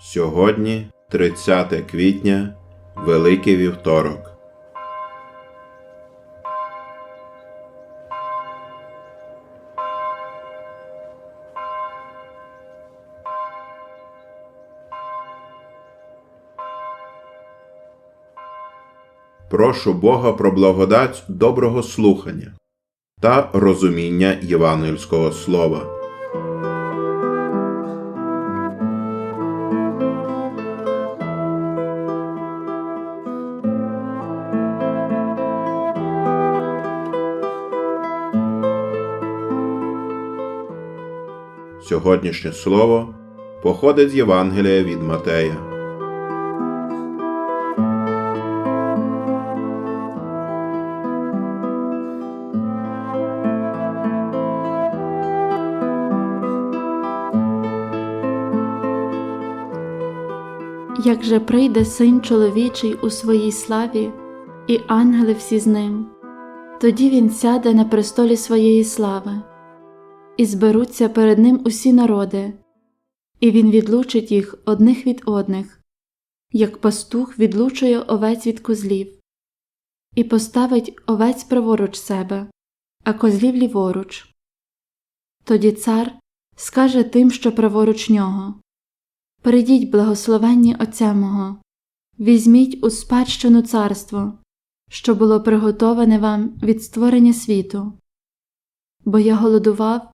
Сьогодні 30 квітня, Великий вівторок. Прошу Бога про благодать доброго слухання та розуміння євангельського слова. Сьогоднішнє слово походить з Євангелія від Матея. Як же прийде син чоловічий у своїй славі, і ангели всі з ним, тоді він сяде на престолі своєї слави, і зберуться перед ним усі народи, і він відлучить їх одних від одних, як пастух відлучує овець від козлів, і поставить овець праворуч себе, а козлів ліворуч. Тоді цар скаже тим, що праворуч нього. Прийдіть, благословенні Отця мого, візьміть у спадщину царство, що було приготоване вам від створення світу. Бо я голодував,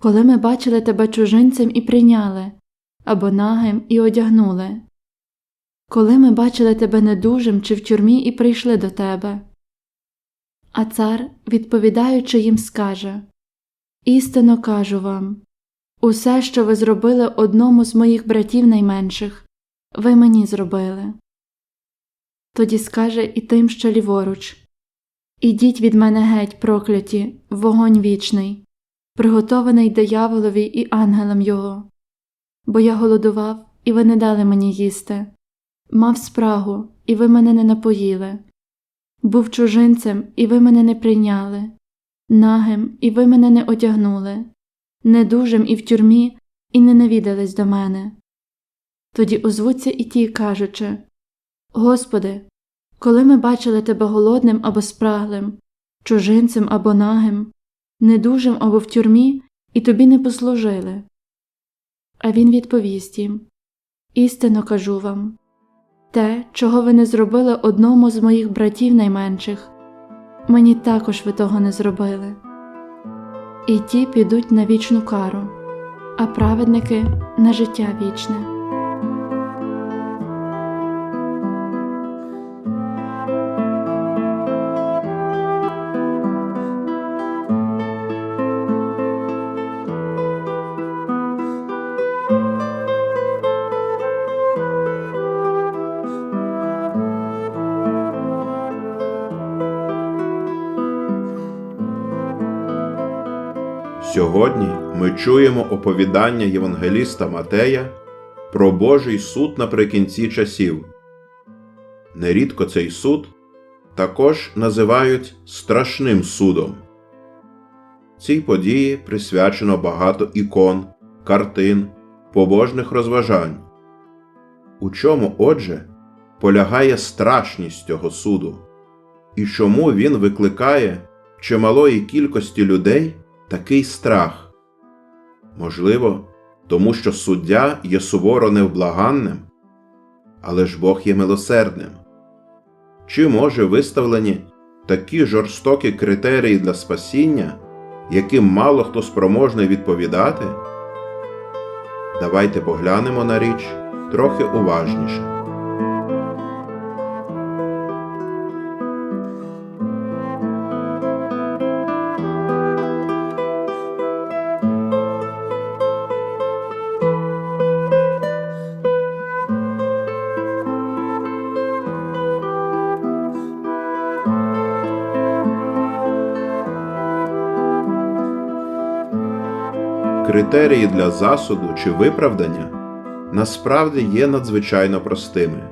коли ми бачили Тебе чужинцем і прийняли, або нагим і одягнули, коли ми бачили Тебе недужим чи в тюрмі і прийшли до Тебе. А цар, відповідаючи їм, скаже Істинно кажу вам усе, що ви зробили одному з моїх братів найменших ви мені зробили. Тоді скаже і тим, що ліворуч Ідіть від мене геть, прокляті, вогонь вічний, приготований дияволові і ангелам його. Бо я голодував, і ви не дали мені їсти, мав спрагу, і ви мене не напоїли, був чужинцем, і ви мене не прийняли, нагим, і ви мене не одягнули, недужим і в тюрмі, і не навідались до мене. Тоді озвуться і ті, кажучи Господи, коли ми бачили Тебе голодним або спраглим, чужинцем або нагим, недужим або в тюрмі, і тобі не послужили. А він відповість їм Істинно кажу вам те, чого ви не зробили одному з моїх братів найменших, мені також ви того не зробили. І ті підуть на вічну кару, а праведники на життя вічне. Сьогодні ми чуємо оповідання Євангеліста Матея про Божий суд наприкінці часів. Нерідко цей суд також називають страшним судом. Цій події присвячено багато ікон, картин, побожних розважань. У чому, отже, полягає страшність цього суду, і чому він викликає чималої кількості людей такий страх? Можливо, тому що суддя є суворо невблаганним, але ж Бог є милосердним. Чи може виставлені такі жорстокі критерії для спасіння, яким мало хто спроможний відповідати? Давайте поглянемо на річ трохи уважніше. Критерії для засуду чи виправдання насправді є надзвичайно простими.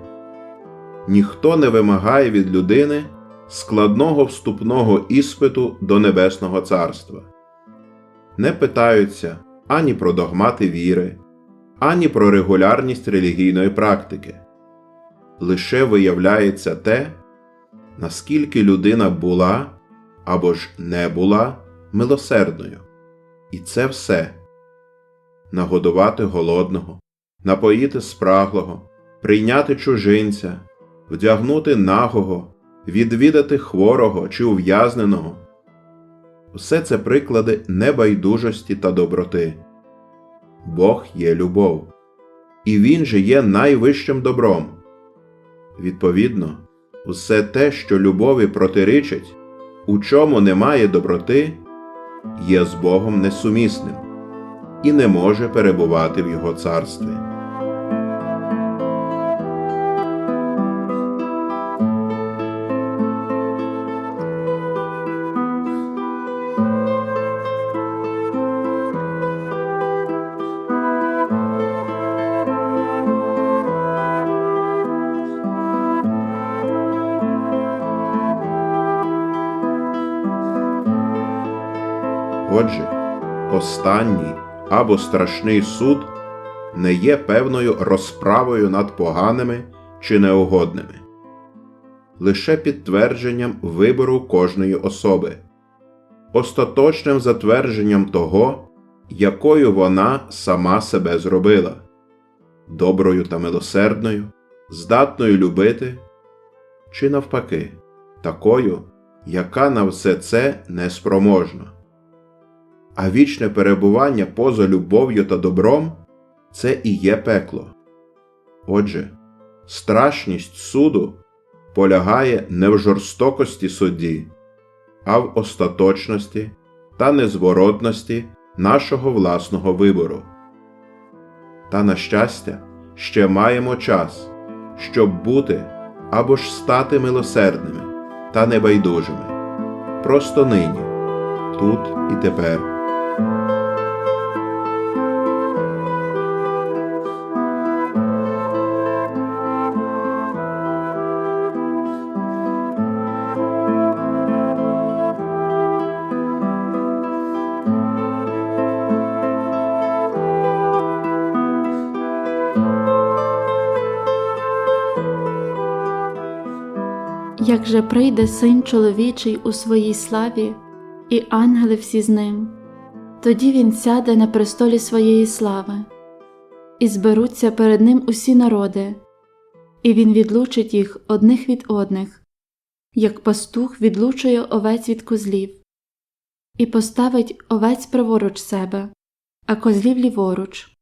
Ніхто не вимагає від людини складного вступного іспиту до Небесного Царства. Не питаються ані про догмати віри, ані про регулярність релігійної практики. Лише виявляється те, наскільки людина була або ж не була милосердною. І це все нагодувати голодного, напоїти спраглого, прийняти чужинця, вдягнути нагого, відвідати хворого чи ув'язненого. Все це приклади небайдужості та доброти. Бог є любов, і Він же є найвищим добром. Відповідно, усе те, що любові протиричить, у чому немає доброти, є з Богом несумісним і не може перебувати в Його царстві. Отже, останній або страшний суд не є певною розправою над поганими чи неугодними, лише підтвердженням вибору кожної особи, остаточним затвердженням того, якою вона сама себе зробила, доброю та милосердною, здатною любити, чи навпаки, такою, яка на все це неспроможна а вічне перебування поза любов'ю та добром це і є пекло. Отже, страшність суду полягає не в жорстокості судді, а в остаточності та незворотності нашого власного вибору. Та, на щастя, ще маємо час, щоб бути або ж стати милосердними та небайдужими, просто нині, тут і тепер. Як же прийде син чоловічий у своїй славі, і ангели всі з ним, тоді він сяде на престолі своєї слави, і зберуться перед ним усі народи, і він відлучить їх одних від одних, як пастух відлучує овець від козлів, і поставить овець праворуч себе, а козлів ліворуч.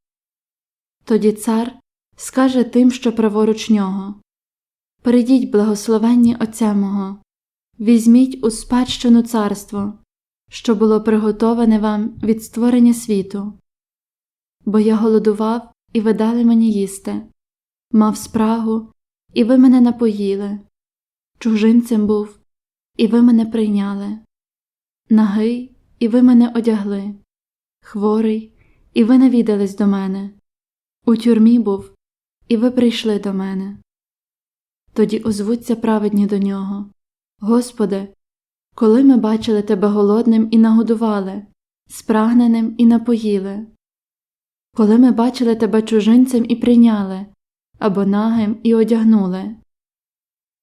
Тоді цар скаже тим, що праворуч нього. Прийдіть, благословенні Отця мого, візьміть у спадщину царство, що було приготоване вам від створення світу. Бо я голодував, і ви дали мені їсти, мав спрагу, і ви мене напоїли, чужинцем був, і ви мене прийняли, нагий, і ви мене одягли, хворий, і ви навідались до мене, у тюрмі був, і ви прийшли до мене. Тоді озвуться праведні до нього. Господи, коли ми бачили Тебе голодним і нагодували, спрагненим і напоїли, коли ми бачили Тебе чужинцем і прийняли, або нагим і одягнули,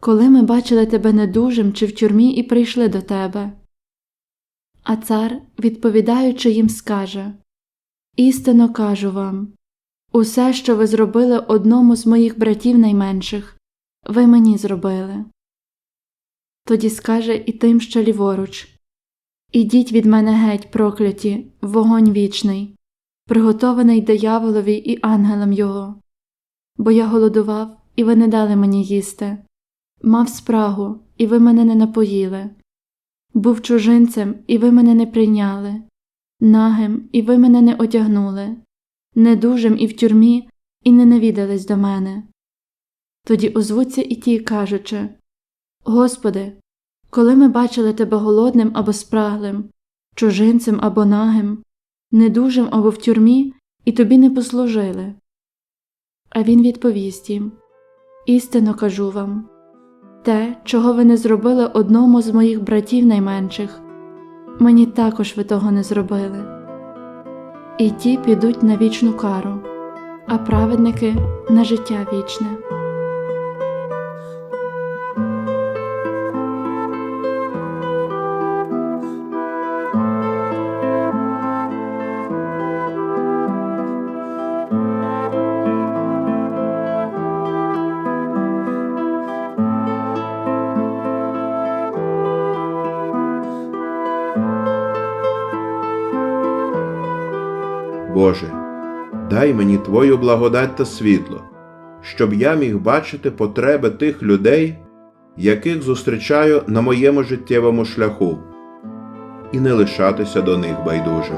коли ми бачили Тебе недужим чи в тюрмі і прийшли до Тебе. А цар, відповідаючи їм, скаже Істинно кажу вам усе, що ви зробили одному з моїх братів найменших ви мені зробили. Тоді скаже і тим, що ліворуч Ідіть від мене геть, прокляті, вогонь вічний, приготований дияволові і ангелам його. Бо я голодував, і ви не дали мені їсти, мав спрагу, і ви мене не напоїли, був чужинцем, і ви мене не прийняли, нагим, і ви мене не одягнули, недужим і в тюрмі, і не навідались до мене. Тоді озвуться і ті, кажучи Господи, коли ми бачили Тебе голодним або спраглим, чужинцем або нагим, недужим або в тюрмі, і тобі не послужили. А він відповість їм Істинно кажу вам те, чого ви не зробили одному з моїх братів найменших, мені також ви того не зробили. І ті підуть на вічну кару, а праведники на життя вічне. Боже, дай мені Твою благодать та світло, щоб я міг бачити потреби тих людей, яких зустрічаю на моєму життєвому шляху, і не лишатися до них байдужим.